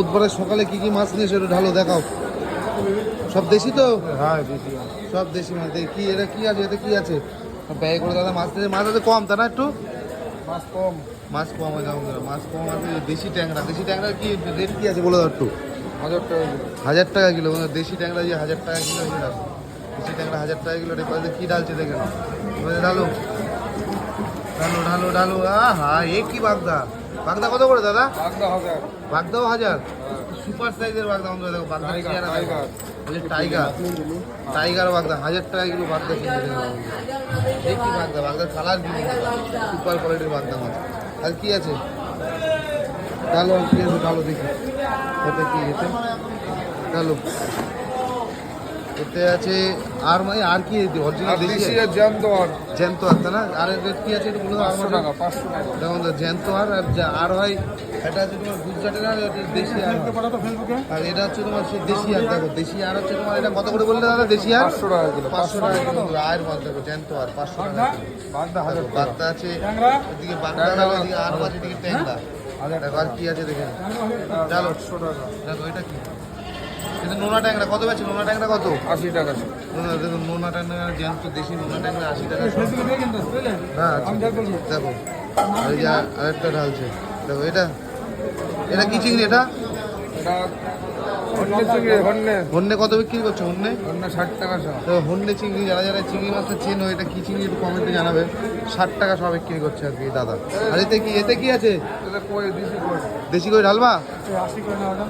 বুধবারে সকালে কি কি মাছ নিয়েছো একটু ঢালো দেখাও। সব দেশি তো? হ্যাঁ বেশি সব দেশি মাছ। দেখি কি এটা কি আছে? এটা কি আছে? ব্যয় করে দাদা মাছ নিয়েছে। মাছ আছে কম তা না একটু? মাছ কম। মাছ কম আছে মাছ কম আছে দেশি ট্যাংরা। দেশি ট্যাংরা কি রেট কি আছে বলে দাও একটু? হাজার টাকা হাজার টাকা কিলো দেশি ট্যাংরা যে হাজার টাকা কিলো হয়ে যাবে দেশি ট্যাংরা হাজার টাকা কিলো রেট কি ডালছে দেখে। এবারে ঢালো। ঢালো ঢালো ঢালো। আহা এ কি বাগদা। বাগদা কত করে দাদা? বাগদাও হাজার? সুপার সাইজের বাগদা আমাদের দেখো বাগদা টাইগার, টাইগার। টাইগার বাগদা হাজার টাকা কিলো বাগদা কিনতে এই কি বাগদা? বাগদার কালার কি? সুপার কোয়ালিটির বাগদা মাছ আর কি আছে? কালো কি আছে? কালো দেখি। এটা কি এতে কালো এতে আছে আর মানে আর কি অরিজিনাল দেশি আর? জ্যান্ত আর। জ্যান্ত আর না? আর রেট কি আছে একটু বলে দাও? পাঁচশো টাকা পাঁচশো টাকা। যেমন জ্যান্ত আর আর আর হয় এটা হচ্ছে তোমার গুজরাটের আর এটা দেশি আর। আর এটা হচ্ছে তোমার সেই দেশি আর দেখো দেশি আর হচ্ছে তোমার এটা কত করে বললে দাদা? দেশি আর? পাঁচশো টাকা কিলো পাঁচশো টাকা কিলো। আয়ের মাছ দেখো জ্যান্ত আর পাঁচশো টাকা বাগদা? হাজার বাগদা আছে এদিকে বাগদা আছে, এদিকে আর মাছ এদিকে ট্যাংরা। আর কি আছে দেখে নাও। চলো আটশো টাকা। দেখো এটা কি? এটা নোনা ট্যাংরা কত বেছে নোনা ট্যাংরা কত? আশি টাকা। নোনা দেখো নোনা ট্যাংরা জ্যান্ত দেশি নোনা ট্যাংরা আশি টাকা হ্যাঁ আচ্ছা। দেখো আর এই যে আরেকটা ঢালছে। দেখো এটা? এটা কি চিংড়ি এটা? হন্যে কত বিক্রি করছ হন্যে? হন্যে ষাট টাকা সব। তো হন্যে চিংড়ি যারা যারা চিংড়ি মাছটা চেনো এটা কি চিংড়ি একটু কমেন্টে জানাবে। ষাট টাকা সব বিক্রি করছে আর কি দাদা। আর এতে কি এতে কি আছে? এটা কই দেশি করে ঢালবা? আশি করে না ওটা